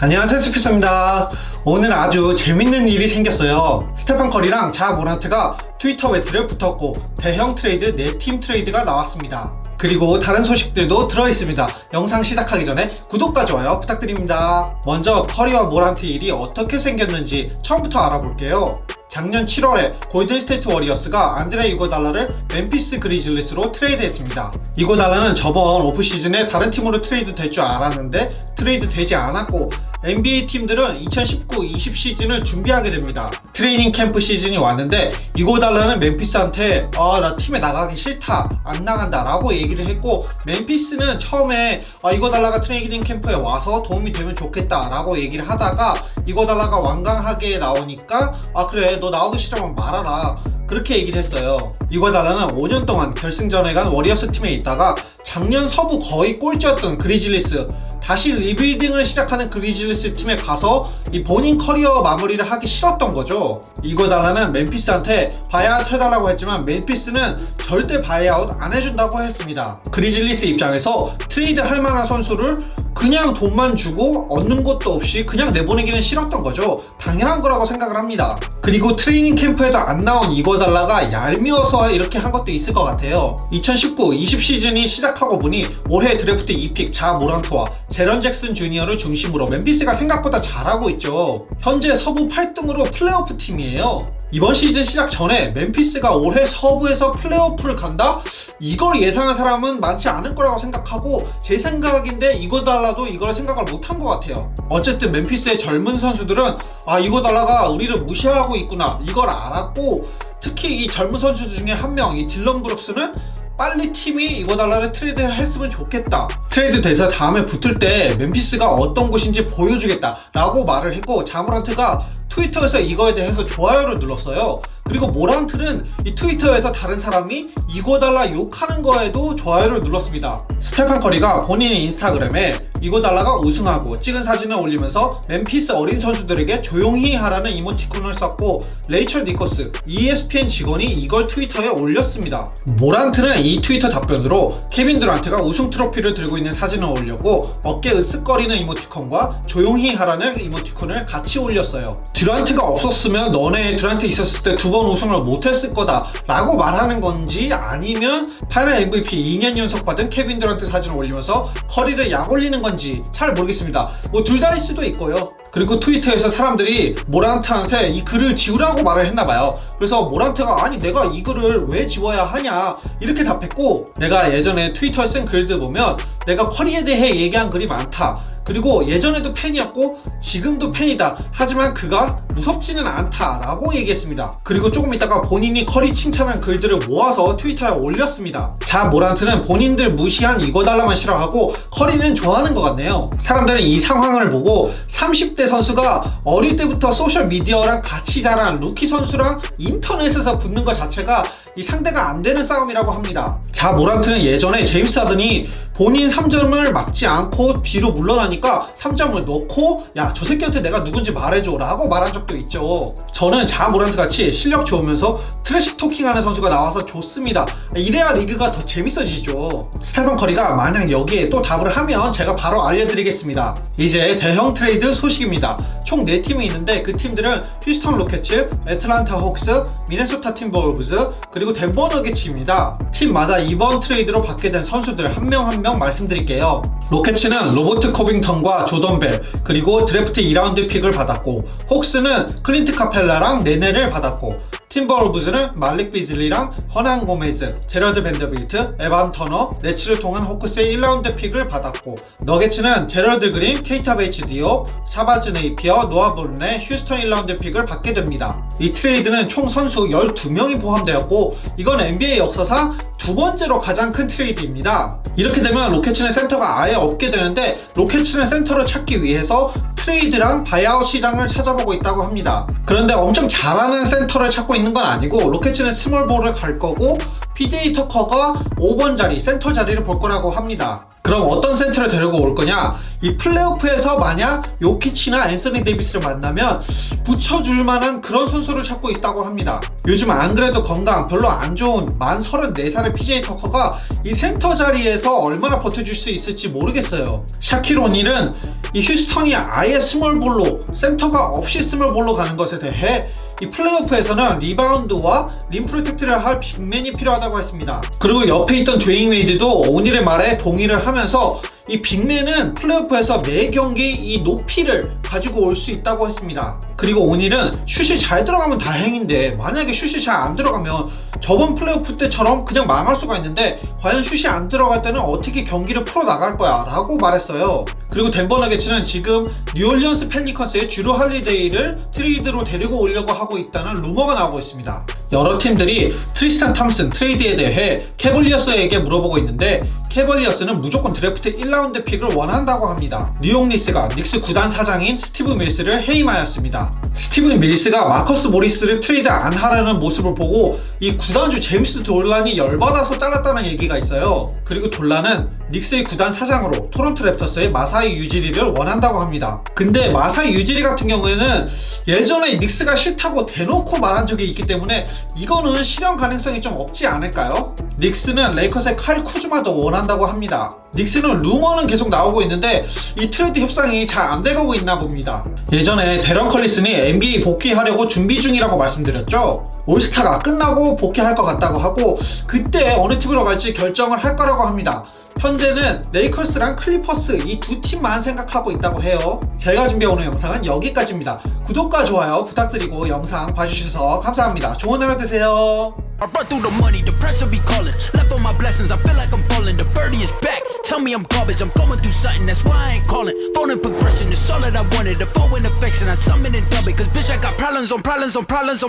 안녕하세요 스피스입니다. 오늘 아주 재밌는 일이 생겼어요. 스테판 커리랑 자 모란트가 트위터 배틀에 붙었고 대형 트레이드 4팀 트레이드가 나왔습니다. 그리고 다른 소식들도 들어있습니다. 영상 시작하기 전에 구독과 좋아요 부탁드립니다. 먼저 커리와 모란트 일이 어떻게 생겼는지 처음부터 알아볼게요. 작년 7월에 골든스테이트 워리어스가 안드레 이고달라를 멤피스 그리즐리스로 트레이드했습니다. 이고달라는 저번 오프시즌에 다른 팀으로 트레이드 될 줄 알았는데 트레이드 되지 않았고 NBA 팀들은 2019-20 시즌을 준비하게 됩니다. 트레이닝 캠프 시즌이 왔는데 이고달라는 멤피스한테 아 나 팀에 나가기 싫다 안 나간다 라고 얘기를 했고 멤피스는 처음에 아 이고달라가 트레이닝 캠프에 와서 도움이 되면 좋겠다 라고 얘기를 하다가 이고달라가 완강하게 나오니까 아 그래 너 나오기 싫으면 말아라 그렇게 얘기를 했어요. 이고달라는 5년 동안 결승전에 간 워리어스 팀에 있다가 작년 서부 거의 꼴찌였던 그리즐리스 다시 리빌딩을 시작하는 그리즐리스 팀에 가서 이 본인 커리어 마무리를 하기 싫었던 거죠. 이고달라는 멤피스한테 바이아웃 해달라고 했지만 멤피스는 절대 바이아웃 안 해준다고 했습니다. 그리즐리스 입장에서 트레이드 할 만한 선수를 그냥 돈만 주고 얻는 것도 없이 그냥 내보내기는 싫었던 거죠. 당연한 거라고 생각을 합니다. 그리고 트레이닝 캠프에도 안 나온 이거 달라가 얄미워서 이렇게 한 것도 있을 것 같아요. 2019-20 시즌이 시작하고 보니 올해 드래프트 2픽 자 모란토와 제런 잭슨 주니어를 중심으로 멤피스가 생각보다 잘하고 있죠. 현재 서부 8등으로 플레이오프 팀이에요. 이번 시즌 시작 전에 멤피스가 올해 서부에서 플레이오프를 간다? 이걸 예상한 사람은 많지 않을 거라고 생각하고 제 생각인데 이거 달라도 이걸 생각을 못한 것 같아요. 어쨌든 멤피스의 젊은 선수들은 아 이거 달라가 우리를 무시하고 있구나 이걸 알았고 특히 이 젊은 선수 중에 한 명 이 딜런 브룩스는 빨리 팀이 이거 달라를 트레이드 했으면 좋겠다. 트레이드 돼서 다음에 붙을 때 멤피스가 어떤 곳인지 보여주겠다. 라고 말을 했고, 자모란트가 트위터에서 이거에 대해서 좋아요를 눌렀어요. 그리고 모란트는 이 트위터에서 다른 사람이 이거 달라 욕하는 거에도 좋아요를 눌렀습니다. 스테판 커리가 본인의 인스타그램에 이거 달라가 우승하고 찍은 사진을 올리면서 멤피스 어린 선수들에게 조용히 하라는 이모티콘을 썼고 레이첼 니코스 ESPN 직원이 이걸 트위터에 올렸습니다. 모란트는 이 트위터 답변으로 케빈 드란트가 우승 트로피를 들고 있는 사진을 올렸고 어깨 으쓱거리는 이모티콘과 조용히 하라는 이모티콘을 같이 올렸어요. 드란트가 없었으면 너네 드란트 있었을 때두 번 우승을 못했을 거다 라고 말하는 건지 아니면 파이널 MVP 2년 연속 받은 케빈 드란트 사진을 올리면서 커리를 약 올리는 건지 잘 모르겠습니다. 뭐 둘 다일 수도 있고요. 그리고 트위터에서 사람들이 모란트한테 이 글을 지우라고 말을 했나봐요. 그래서 모란트가 아니 내가 이 글을 왜 지워야 하냐 이렇게 답했고 내가 예전에 트위터에 쓴 글들 보면 내가 커리에 대해 얘기한 글이 많다. 그리고 예전에도 팬이었고 지금도 팬이다. 하지만 그가 무섭지는 않다라고 얘기했습니다. 그리고 조금 있다가 본인이 커리 칭찬한 글들을 모아서 트위터에 올렸습니다. 자 모란트는 본인들 무시한 이거 달라만 싫어하고 커리는 좋아하는 것 같네요. 사람들은 이 상황을 보고 30대 선수가 어릴 때부터 소셜 미디어랑 같이 자란 루키 선수랑 인터넷에서 붙는 것 자체가 이 상대가 안 되는 싸움이라고 합니다. 자 모란트는 예전에 제임스 하든이 본인 3점을 맞지 않고 뒤로 물러나니까 3점을 넣고 야 저 새끼한테 내가 누군지 말해줘 라고 말한 적도 있죠. 저는 자 모란트 같이 실력 좋으면서 트래시 토킹하는 선수가 나와서 좋습니다. 이래야 리그가 더 재밌어지죠. 스테판 커리가 만약 여기에 또 답을 하면 제가 바로 알려드리겠습니다. 이제 대형 트레이드 소식입니다. 총 4팀이 있는데 그 팀들은 휴스턴 로켓츠, 애틀란타 혹스, 미네소타 팀버울브즈 그 리고 덴버 너게츠입니다. 팀마다 이번 트레이드로 받게 된 선수들 한 명 한명 말씀드릴게요. 로켓츠는 로버트 코빙턴과 조던 벨 그리고 드래프트 2라운드 픽을 받았고 혹스는 클린트 카펠라랑 네네를 받았고 팀버울브즈는 말릭 비즐리랑 허난 고메즈, 제러드 벤더빌트, 에반 터너, 네츠를 통한 호크스의 1라운드 픽을 받았고 너게츠는 제러드 그린, 케이타 베이츠 디오, 사바즈 네이피어, 노아 브룬의 휴스턴 1라운드 픽을 받게 됩니다. 이 트레이드는 총 선수 12명이 포함되었고 이건 NBA 역사상 두 번째로 가장 큰 트레이드입니다. 이렇게 되면 로켓츠는 센터가 아예 없게 되는데 로켓츠는 센터를 찾기 위해서 트레이드랑 바이아웃 시장을 찾아보고 있다고 합니다. 그런데 엄청 잘하는 센터를 찾고 있는 건 아니고 로켓츠는 스몰볼을 갈 거고 PJ 터커가 5번 자리 센터 자리를 볼 거라고 합니다. 그럼 어떤 센터를 데리고 올 거냐? 이 플레이오프에서 만약 요키치나 앤서니 데이비스를 만나면 붙여줄 만한 그런 선수를 찾고 있다고 합니다. 요즘 안 그래도 건강 별로 안 좋은 만 34살의 PJ 터커가 이 센터 자리에서 얼마나 버텨줄 수 있을지 모르겠어요. 샤킬 오닐은 이 휴스턴이 아예 스몰볼로 센터가 없이 스몰볼로 가는 것에 대해 이 플레이오프에서는 리바운드와 림 프로텍트를 할 빅맨이 필요하다고 했습니다. 그리고 옆에 있던 드웨인 웨이드도 오닐의 말에 동의를 하면서 이 빅맨은 플레이오프에서 매 경기 이 높이를 가지고 올 수 있다고 했습니다. 그리고 오닐은 슛이 잘 들어가면 다행인데 만약에 슛이 잘 안 들어가면 저번 플레이오프 때처럼 그냥 망할 수가 있는데 과연 슛이 안 들어갈 때는 어떻게 경기를 풀어 나갈 거야 라고 말했어요. 그리고 덴버 너게츠는 지금 뉴올리언스 펠리컨스의 주루 할리데이를 트레이드로 데리고 오려고 하고 있다는 루머가 나오고 있습니다. 여러 팀들이 트리스탄 탐슨 트레이드에 대해 캐벌리어스에게 물어보고 있는데 캐벌리어스는 무조건 드래프트 1라운드 픽을 원한다고 합니다. 뉴욕 니스가 닉스 구단 사장인 스티브 밀스를 해임하였습니다. 스티브 밀스가 마커스 모리스를 트레이드 안 하려는 모습을 보고 이 구단주 제임스 돌란이 열받아서 잘랐다는 얘기가 있어요. 그리고 돌란은 닉스의 구단 사장으로 토론토 랩터스의 마사 이 유지리를 원한다고 합니다. 근데 마사이 유지리 같은 경우에는 예전에 닉스가 싫다고 대놓고 말한 적이 있기 때문에 이거는 실현 가능성이 좀 없지 않을까요? 닉스는 레이커스의 칼 쿠즈마도 원한다고 합니다. 닉스는 루머는 계속 나오고 있는데 이 트레이드 협상이 잘 안 돼가고 있나 봅니다. 예전에 데런 컬리슨이 NBA 복귀하려고 준비 중이라고 말씀드렸죠. 올스타가 끝나고 복귀할 것 같다고 하고 그때 어느 팀으로 갈지 결정을 할 거라고 합니다. 현재는 레이커스랑 클리퍼스 이 두 팀만 생각하고 있다고 해요. 제가 준비해 오는 영상은 여기까지입니다. 구독과 좋아요 부탁드리고 영상 봐주셔서 감사합니다. 좋은 하루 되세요. I run through the money, the pressure be calling. Left on my blessings, I feel like I'm falling. The birdie is back. Tell me I'm garbage, I'm going through something, that's why I ain't calling. Phone and progression is all that I wanted. The phone and affection, I summon and dub it. Cause bitch, I got problems on problems on problems on